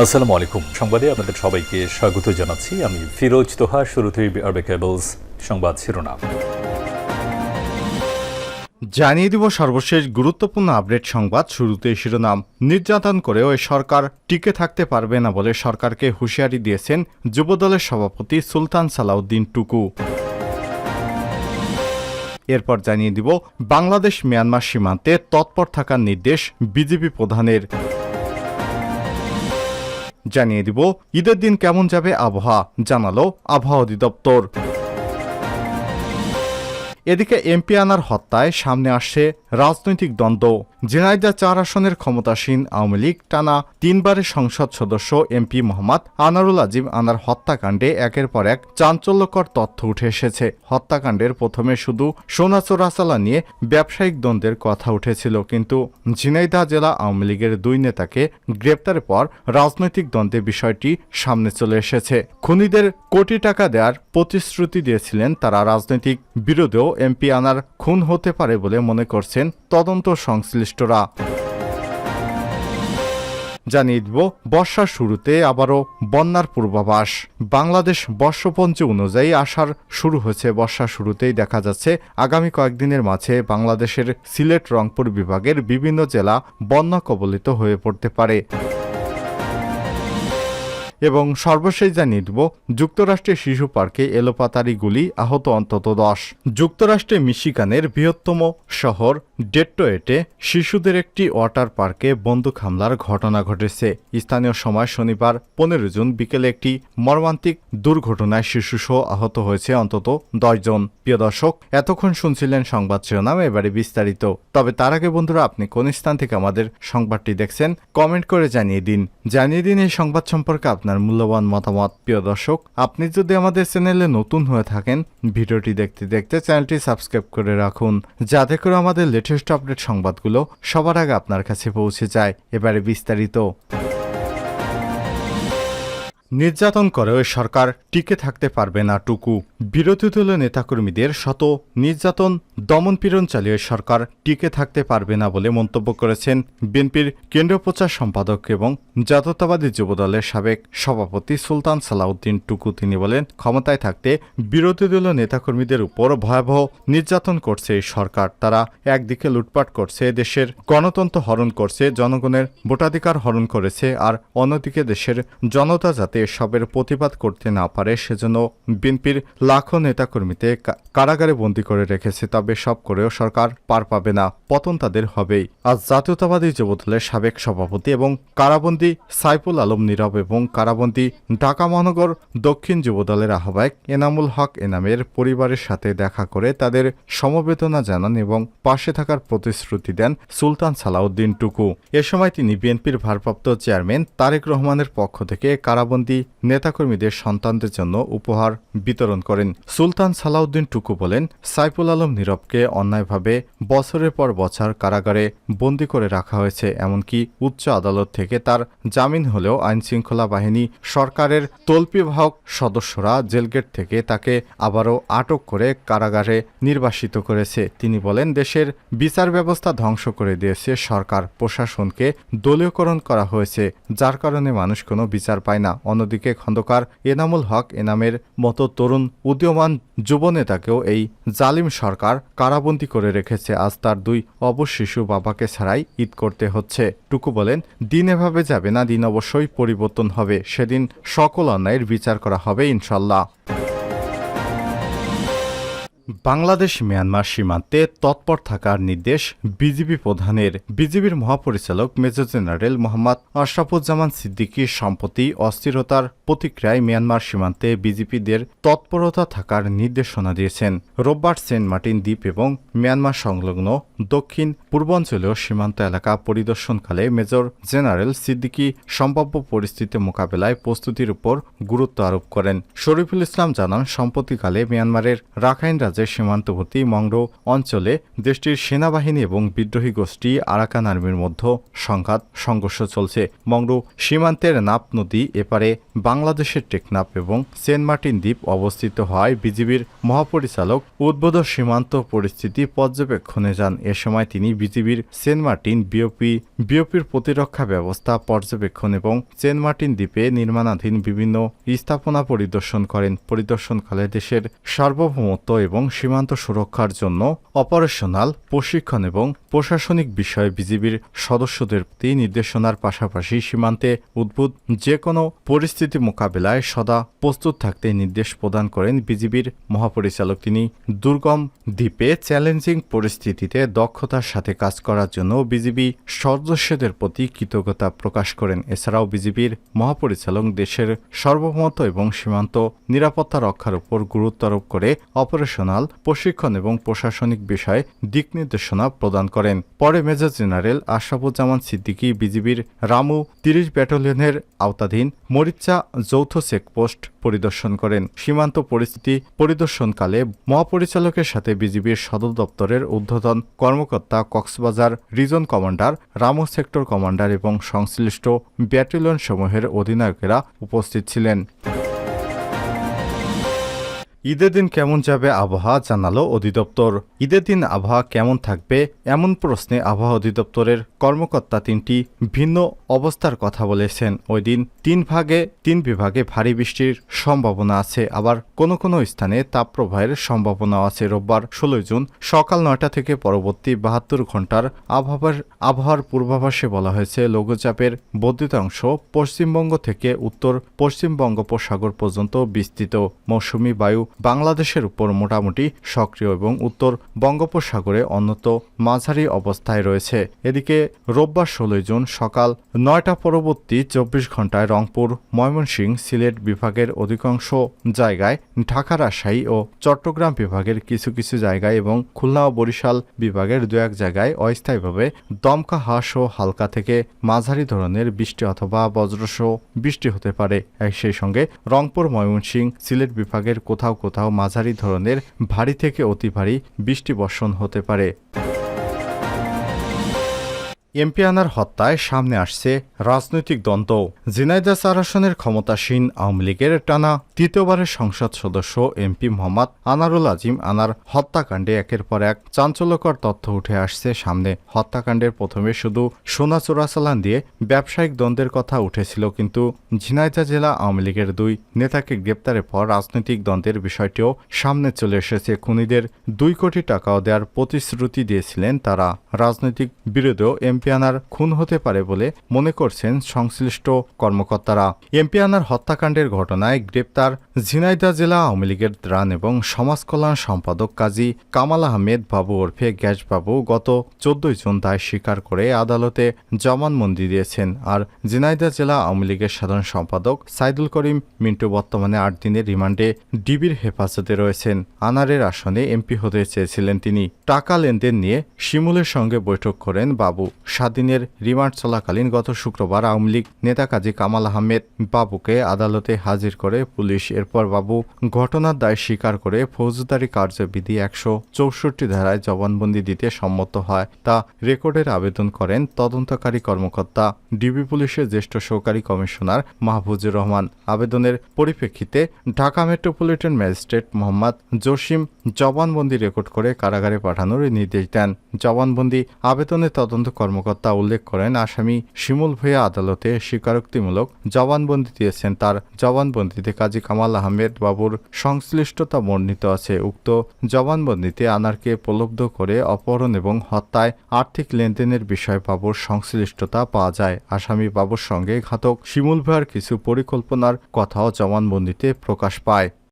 আসসালামু আলাইকুম। সংবাদে আপনাদের সবাইকে স্বাগত জানাচ্ছি। আমি ফিরোজ তোহা, শুরুতেই আরবে কেবলস সংবাদ শিরোনাম। জানিয়ে দিব সর্বশেষ গুরুত্বপূর্ণ আপডেট সংবাদ, শুরুতে শিরোনাম। নির্যাতন করেও এই সরকার টিকে থাকতে পারবে না বলে সরকারকে হুঁশিয়ারি দিয়েছেন যুবদলের সভাপতি সুলতান সালাউদ্দিন টুকু। এরপর জানিয়ে দিব বাংলাদেশ মিয়ানমার সীমান্তে তৎপর থাকার নির্দেশ বিজেপি প্রধানের। জানিয়ে দিব, ঈদের দিন কেমন যাবে আবহাওয়া, জানালো আবহাওয়া অধিদপ্তর। এদিকে এমপি আনার হত্যায় সামনে আসছে রাজনৈতিক দ্বন্দ্ব। ঝিনাইদা চার আসনের ক্ষমতাসীন আওয়ামী লীগ টানা তিনবারের সংসদ সদস্য এমপি মোহাম্মদ আনারুল আজিম আনার হত্যাকাণ্ডে একের পর এক চাঞ্চল্যকর তথ্য উঠে এসেছে। হত্যাকাণ্ডের প্রথমে শুধু সোনা চোরাচালা নিয়ে ব্যবসায়িক দ্বন্দ্বের কথা উঠেছিল, কিন্তু ঝিনাইদা জেলা আওয়ামী লীগের দুই নেতাকে গ্রেপ্তারের পর রাজনৈতিক দ্বন্দ্বে বিষয়টি সামনে চলে এসেছে। খুনিদের কোটি টাকা দেওয়ার প্রতিশ্রুতি দিয়েছিলেন তারা রাজনৈতিক বিরোধেও এমপি আনার খুন হতে পারে বলে মনে করছেন তদন্ত সংশ্লিষ্টরা। জানিয়ে দিব, বর্ষার শুরুতে আবারও বন্যার পূর্বাভাস। বাংলাদেশ বর্ষপঞ্চ অনুযায়ী আসার শুরু হয়েছে বর্ষা শুরুতেই দেখা যাচ্ছে আগামী কয়েকদিনের মাঝে বাংলাদেশের সিলেট রংপুর বিভাগের বিভিন্ন জেলা বন্যা কবলিত হয়ে পড়তে পারে। এবং সর্বশেষ জানিয়ে দেব, যুক্তরাষ্ট্রের শিশু পার্কে এলোপাতারি গুলি আহত অন্তত দশ। যুক্তরাষ্ট্রে মিশিগানের বৃহত্তম শহর ডেট্রয়েটে শিশুদের একটি ওয়াটার পার্কে বন্দুক হামলার ঘটনা ঘটেছে। স্থানীয় সময় শনিবার পনেরো জুন বিকেলে একটি মর্মান্তিক দুর্ঘটনায় শিশুসহ আহত হয়েছে অন্তত দশজন প্রিয় দর্শক, এতক্ষণ শুনছিলেন সংবাদ শিরোনাম, এবারে বিস্তারিত। তবে তার আগে বন্ধুরা, আপনি কোন স্থান থেকে আমাদের সংবাদটি দেখছেন, কমেন্ট করে জানিয়ে দিন। জানিয়ে দিন এই সংবাদ সম্পর্কে আপনার মূল্যবান মতামত। প্রিয় দর্শক, আপনি যদি আমাদের চ্যানেলে নতুন হয়ে থাকেন, ভিডিওটি দেখতে দেখতে চ্যানেলটি সাবস্ক্রাইব করে রাখুন, যাতে করে আমাদের লেটেস্ট আপডেট সংবাদগুলো সবার আগে আপনার কাছে পৌঁছে যায়। এবারে বিস্তারিত। নির্যাতন করেও সরকার টিকে থাকতে পারবে না টুকু। বিরোধী দলীয় নেতাকর্মীদের শত নির্যাতন দমনপীড়ন চালিয়ে সরকার টিকে থাকতে পারবে না বলে মন্তব্য করেছেন বিএনপির কেন্দ্রীয় প্রচার সম্পাদক এবং জাতীয়তাবাদী যুবদলের সাবেক সভাপতি সুলতান সালাউদ্দিন টুকু। তিনি বলেন, ক্ষমতায় থাকতে বিরোধী দলীয় নেতাকর্মীদের উপর ভয়াবহ নির্যাতন করছে এই সরকার। তারা একদিকে লুটপাট করছে দেশের গণতন্ত্র হরণ করছে, জনগণের ভোটাধিকার হরণ করেছে, আর অন্যদিকে দেশের জনতা যাতে এসবের প্রতিবাদ করতে না পারে, সেজন্য বিএনপির লাখো নেতাকর্মীতে কারাগারে বন্দী করে রেখেছে। তবে সব করেও সরকার পার পাবে না। পতন তাদের হবেই। আজ জাতীয়তাবাদী যুবদলের সাবেক সভাপতি এবং কারাবন্দী সাইফুল আলম নীরব এবং কারাবন্দী ঢাকা মহানগর দক্ষিণ যুবদলের আহ্বায়ক এনামুল হক এনামের পরিবারের সাথে দেখা করে তাদের সমবেদনা জানান এবং পাশে থাকার প্রতিশ্রুতি দেন সুলতান সালাউদ্দিন টুকু। এ সময় তিনি বিএনপির ভারপ্রাপ্ত চেয়ারম্যান তারেক রহমানের পক্ষ থেকে কারাবন্দী নেতাকর্মীদের সন্তানদের জন্য উপহার বিতরণ করেন। সুলতান সালাউদ্দিন টুকু বলেন, সাইফুল আলম নীরবকে অন্যায়ভাবে বছরের পর বছর কারাগারে বন্দী করে রাখা হয়েছে, এমনকি উচ্চ আদালত থেকে তার জামিন হলেও আইনশৃঙ্খলা বাহিনী সরকারের তল্পিবাহক সদস্যরা জেলগেট থেকে তাকে আবারও আটক করে কারাগারে নির্বাসিত করেছে। তিনি বলেন, দেশের বিচার ব্যবস্থা ধ্বংস করে দিয়েছে সরকার, প্রশাসনকে দলীয়করণ করা হয়েছে, যার কারণে মানুষ কোনো বিচার পায় না। অন্যদিকে খন্দকার এনামুল হক এনামের মতো তরুণ উদীয়মান যুবনেতাকেও এই জালিম সরকার কারাবন্দী করে রেখেছে আজ তার দুই অবশ শিশু বাবাকে ছাড়াই ঈদ করতে হচ্ছে। টুকু বলেন, দিন এভাবে যাবে না, দিন অবশ্যই পরিবর্তন হবে। সেদিন সকল অন্যায়ের বিচার করা হবে ইনশাল্লাহ। বাংলাদেশ মিয়ানমার সীমান্তে তৎপর থাকার নির্দেশ বিজিবি প্রধানের। বিজিবির মহাপরিচালক মেজর জেনারেল মোহাম্মদ আশরাফুজ্জামান সিদ্দিকী সম্প্রতি অস্থিরতার প্রতিক্রিয়ায় মিয়ানমার সীমান্তে বিজিপিদের তৎপরতা থাকার নির্দেশনা দিয়েছেন। রোববার সেন্ট মার্টিন দ্বীপ এবং মিয়ানমার সংলগ্ন দক্ষিণ পূর্বাঞ্চলীয় সীমান্ত এলাকা পরিদর্শনকালে মেজর জেনারেল সিদ্দিকী সম্ভাব্য পরিস্থিতি মোকাবেলায় প্রস্তুতির উপর গুরুত্ব আরোপ করেন। শরীফুল ইসলাম জানান সম্প্রতিকালে মিয়ানমারের রাখাইন রাজ্যের সীমান্তবর্তী মংডো অঞ্চলে দেশটির সেনাবাহিনী এবং বিদ্রোহী গোষ্ঠী আরাকান আর্মির মধ্যে সংঘাত, সংঘর্ষ চলছে। মংডো সীমান্তের নাপ নদী এপারে বাংলাদেশের টেকনাপ এবং সেন্ট মার্টিন দ্বীপ অবস্থিত হওয়ায় বিজিবির মহাপরিচালক উদ্বোধ সীমান্ত পরিস্থিতি পর্যবেক্ষণে যান। এ সময় তিনি বিজিবির সেন্ট মার্টিন বিওপি, বিওপির প্রতিরক্ষা ব্যবস্থা পর্যবেক্ষণ এবং সেন্ট মার্টিন দ্বীপে নির্মাণাধীন বিভিন্ন স্থাপনা পরিদর্শন করেন। পরিদর্শনকালে দেশের সার্বভৌমত্ব এবং সীমান্ত সুরক্ষার জন্য অপারেশনাল প্রশিক্ষণ এবং প্রশাসনিক বিষয়ে বিজিবির সদস্যদের প্রতি নির্দেশনার পাশাপাশি সীমান্তে উদ্ভূত যে কোনো পরিস্থিতি মোকাবেলায় সদা প্রস্তুত থাকতে নির্দেশ প্রদান করেন বিজিবির মহাপরিচালক। তিনি দুর্গম দ্বীপে চ্যালেঞ্জিং পরিস্থিতিতে দক্ষতার সাথে কাজ করার জন্য বিজিবি সদস্যদের প্রতি কৃতজ্ঞতা প্রকাশ করেন। এছাড়াও বিজিবির মহাপরিচালক দেশের সার্বভৌমত্ব এবং সীমান্ত নিরাপত্তা রক্ষার উপর গুরুত্ব আরোপ করে অপারেশনাল প্রশিক্ষণ এবং প্রশাসনিক বিষয়ে দিক নির্দেশনা প্রদান করেন। পরে মেজর জেনারেল আশরাফুজ্জামান সিদ্দিকী, বিজিবির রামু তিরিশ ব্যাটালিয়নের আওতাধীন মরিচা যৌথ চেকপোস্ট পরিদর্শন করেন। সীমান্ত পরিস্থিতি পরিদর্শনকালে মহাপরিচালকের সাথে বিজিবির সদর দপ্তরের ঊর্ধ্বতন কর্মকর্তা, Cox's Bazar region commander, Ramu sector commander এবং সংশ্লিষ্ট ব্যাটালিয়ন সমূহের অধিনায়কেরা উপস্থিত ছিলেন। ঈদের দিন কেমন যাবে আবহাওয়া জানালো অধিদপ্তর। ঈদের দিন আবহাওয়া কেমন থাকবে এমন প্রশ্নে আবহাওয়া অধিদপ্তরের কর্মকর্তা তিনটি ভিন্ন অবস্থার কথা বলেছেন। ওই দিন তিন ভাগে, তিন বিভাগে ভারী বৃষ্টির সম্ভাবনা আছে। আবার কোনো কোনো স্থানে তাপপ্রবাহের সম্ভাবনা আছে। রোববার ষোলোই জুন সকাল নয়টা থেকে পরবর্তী বাহাত্তর ঘণ্টার আবহাওয়ার আবহাওয়ার পূর্বাভাসে বলা হয়েছে, লঘুচাপের বর্ধিতাংশ পশ্চিমবঙ্গ থেকে উত্তর পশ্চিম বঙ্গোপসাগর পর্যন্ত বিস্তৃত। মৌসুমি বায়ু বাংলাদেশের উপর মোটামুটি সক্রিয় এবং উত্তর বঙ্গোপসাগরে অন্যত মাঝারি অবস্থায় রয়েছে। এদিকে রোববার ষোলোই জুন সকাল নয়টা পরবর্তী চব্বিশ ঘন্টায় রংপুর ময়মনসিংহ সিলেট বিভাগের অধিকাংশ জায়গায় ঢাকা রাজশাহী ও চট্টগ্রাম বিভাগের কিছু কিছু জায়গায় এবং খুলনা ও বরিশাল বিভাগের দু এক জায়গায় অস্থায়ীভাবে দমকা হাঁস ও হালকা থেকে মাঝারি ধরনের বৃষ্টি অথবা বজ্রসহ বৃষ্টি হতে পারে। সেই সঙ্গে রংপুর ময়মনসিংহ সিলেট বিভাগের কোথাও কোথাও মাঝারি ধরনের ভারী থেকে অতি ভারী বৃষ্টি বর্ষণ হতে পারে। এমপি আনার হত্যায় সামনে আসছে রাজনৈতিক দ্বন্দ্ব। জিনাইদা চার আসনের ক্ষমতাসীন আওয়ামী লীগের টানা তৃতীয়বারের সংসদ সদস্য এমপি মোহাম্মদ আনারুল আজিম আনার হত্যাকাণ্ডে একের পর এক চাঞ্চল্যকর তথ্য উঠে আসছে সামনে। হত্যাকাণ্ডের প্রথমে শুধু সোনা চোরাচালান দিয়ে ব্যবসায়িক দ্বন্দ্বের কথা উঠেছিল, কিন্তু ঝিনাইদা জেলা আওয়ামী লীগের দুই নেতাকে গ্রেপ্তারের পর রাজনৈতিক দ্বন্দ্বের বিষয়টিও সামনে চলে এসেছে। খুনিদের দুই কোটি টাকাও দেওয়ার প্রতিশ্রুতি দিয়েছিলেন তারা। রাজনৈতিক বিরোধেও এমপি আনার খুন হতে পারে বলে মনে করছেন সংশ্লিষ্ট কর্মকর্তারা। এমপি আনার হত্যাকাণ্ডের ঘটনায় গ্রেপ্তার ঝিনাইদা জেলা আওয়ামী লীগের ত্রাণ এবং সমাজ কল্যাণ সম্পাদক কাজী কামাল আহমেদ বাবু ওরফে গ্যাস বাবু গত চোদ্দই জুন দায় স্বীকার করে আদালতে জবানবন্দি দিয়েছেন। আর ঝিনাইদা জেলা আওয়ামী লীগের সাধারণ সম্পাদক সাইদুল করিম মিন্টু বর্তমানে আট দিনের রিমান্ডে ডিবির হেফাজতে রয়েছেন। আনারের আসনে এমপি হতে চেয়েছিলেন তিনি। টাকা লেনদেন নিয়ে শিমুলের সঙ্গে বৈঠক করেন বাবু। সাত দিনের রিমান্ড চলাকালীন গত শুক্রবার আওয়ামী লীগ নেতা কাজী কামাল আহমেদ বাবুকে আদালতে হাজির করে পুলিশ। এরপর বাবু ঘটনার দায় স্বীকার করে ফৌজদারি কার্যবিধি একশো চৌষট্টি ধারায় জবানবন্দি দিতে সম্মত হয়। তা রেকর্ডের আবেদন করেন তদন্তকারী কর্মকর্তা, ডিবি পুলিশের জ্যেষ্ঠ সহকারী কমিশনার মাহফুজুর রহমান। আবেদনের পরিপ্রেক্ষিতে ঢাকা মেট্রোপলিটন ম্যাজিস্ট্রেট মোহাম্মদ জসিম জবানবন্দি রেকর্ড করে কারাগারে পাঠানোর নির্দেশ দেন। জবানবন্দি আবেদনে তদন্ত কর্মকর্তা উল্লেখ করেন, আসামি শিমুল ভূঁইয়া আদালতে স্বীকারোক্তিমূলক জবানবন্দি দিয়েছেন। তার জবানবন্দিতে কাজী কামাল আহমেদ বাবুর সংশ্লিষ্টতা বর্ণিত আছে। উক্ত জবানবন্দিতে আনারকে প্রলব্ধ করে অপহরণ এবং হত্যায় আর্থিক লেনদেনের বিষয়ে বাবুর সংশ্লিষ্টতা পাওয়া যায়। আসামি বাবুর সঙ্গে ঘাতক শিমুল ভূঁইয়ার কিছু পরিকল্পনার কথাও জবানবন্দিতে প্রকাশ পায়।